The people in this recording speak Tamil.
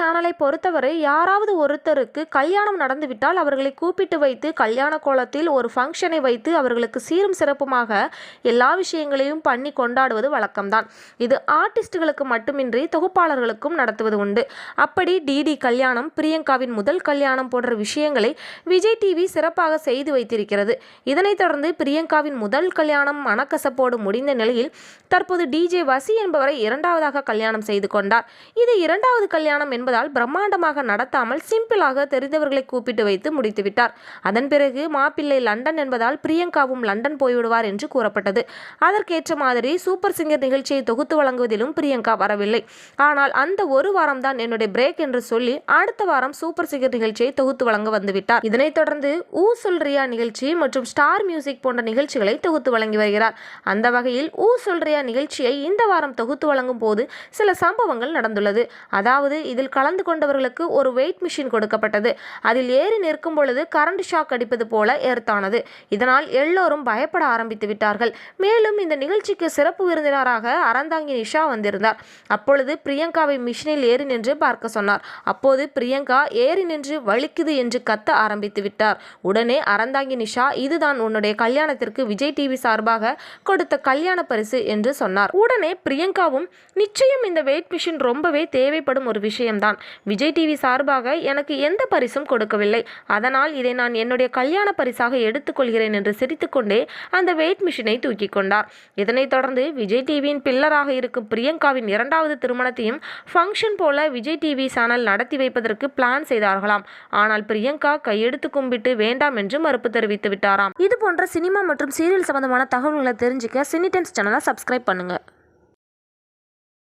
சேனலை பொறுத்தவரை யாராவது ஒருத்தருக்கு கல்யாணம் நடந்துவிட்டால் அவர்களை கூப்பிட்டு வைத்து கல்யாண கோலத்தில் ஒரு ஃபங்க்ஷனை வைத்து அவர்களுக்கு சீரும் சிறப்புமாக எல்லா விஷயங்களையும் பண்ணி கொண்டாடுவது வழக்கம்தான். இது ஆர்டிஸ்டுகளுக்கு மட்டுமின்றி தொகுப்பாளர்களுக்கும் நடத்துவது உண்டு. அப்படி டிடி கல்யாணம் பிரியங்காவின் முதல் கல்யாணம் போன்ற விஷயங்களை விஜய் டிவி சிறப்பாக செய்து வைத்திருக்கிறது. இதனைத் தொடர்ந்து பிரியங்காவின் முதல் கல்யாணம் மனக்கசப்போடு முடிந்த நிலையில் தற்போது டிஜே வசி என்பவரை இரண்டாவதாக கல்யாணம் செய்து கொண்டார். இது இரண்டாவது கல்யாணம் என்பது என்பதால் பிரம்மாண்டமாக நடத்தாமல் சிம்பிளாக தெரிந்தவர்களை கூப்பிட்டு வைத்து முடித்துவிட்டார் அதன் பிறகு மாப்பிள்ளை லண்டன் என்பதால் பிரியங்காவும் லண்டன் போய்விடுவார் என்று கூறப்பட்டது. அதற்கேற்ற மாதிரி சூப்பர் சிங்கர் நிகழ்ச்சியை தொகுத்து வழங்குவதிலும் பிரியங்கா வரவில்லை. ஆனால் அந்த ஒரு வாரம் தான் என்னுடைய பிரேக் என்று சொல்லி அடுத்த வாரம் சூப்பர் சிங்கர் நிகழ்ச்சியை தொகுத்து வழங்க வந்துவிட்டார் இதனைத் தொடர்ந்து ஊ சொல்றியா நிகழ்ச்சி மற்றும் ஸ்டார் மியூசிக் போன்ற நிகழ்ச்சிகளை தொகுத்து வழங்கி வருகிறார். அந்த வகையில் ஊ சொல்றியா நிகழ்ச்சியை இந்த வாரம் தொகுத்து வழங்கும் போது சில சம்பவங்கள் நடந்துள்ளது. அதாவது இதில் கலந்து கொண்டவர்களுக்கு ஒரு வெயிட் மிஷின் கொடுக்கப்பட்டது. அதில் ஏறி நிற்கும் பொழுது கரண்ட் ஷாக் அடிப்பது போல ஏர்த்தானது இதனால் எல்லோரும் பயப்பட ஆரம்பித்து விட்டார்கள். மேலும் இந்த நிகழ்ச்சிக்கு சிறப்பு விருந்தினராக அறந்தாங்கி நிஷா வந்திருந்தார். அப்பொழுது பிரியங்காவை மிஷினில் ஏறி நின்று பார்க்க சொன்னார். அப்போது பிரியங்கா ஏறி நின்று வலிக்குது என்று கத்த ஆரம்பித்து விட்டார். உடனே அறந்தாங்கி நிஷா இதுதான் உன்னுடைய கல்யாணத்திற்கு விஜய் டிவி சார்பாக கொடுத்த கல்யாண பரிசு என்று சொன்னார். உடனே பிரியங்காவும் நிச்சயம் இந்த வெயிட் மிஷின் ரொம்பவே தேவைப்படும் ஒரு விஷயம்தான். விஜய் டிவி சார்பாக எனக்கு எந்த பரிசும் கொடுக்கவில்லை. அதனால் இதை நான் என்னுடைய கல்யாண பரிசாக எடுத்துக்கொள்கிறேன் என்று சிரித்துக்கொண்டே அந்த வெயிட் மிஷினை தூக்கி கொண்டார். இதனைத் தொடர்ந்து விஜய் டிவியின் பில்லராக இருக்கும் பிரியங்காவின் இரண்டாவது திருமணத்தையும் ஃபங்க்ஷன் போல விஜய் டிவி சேனல் நடத்தி வைப்பதற்கு பிளான் செய்தார்களாம். ஆனால் பிரியங்கா கையெடுத்து கும்பிட்டு வேண்டாம் என்று மறுப்பு தெரிவித்து விட்டாராம். இது போன்ற சினிமா மற்றும் சீரியல் சம்பந்தமான தகவல்களை தெரிஞ்சுக்க சினி டென்ஸ் சேனலை சப்ஸ்கிரைப் பண்ணுங்கள்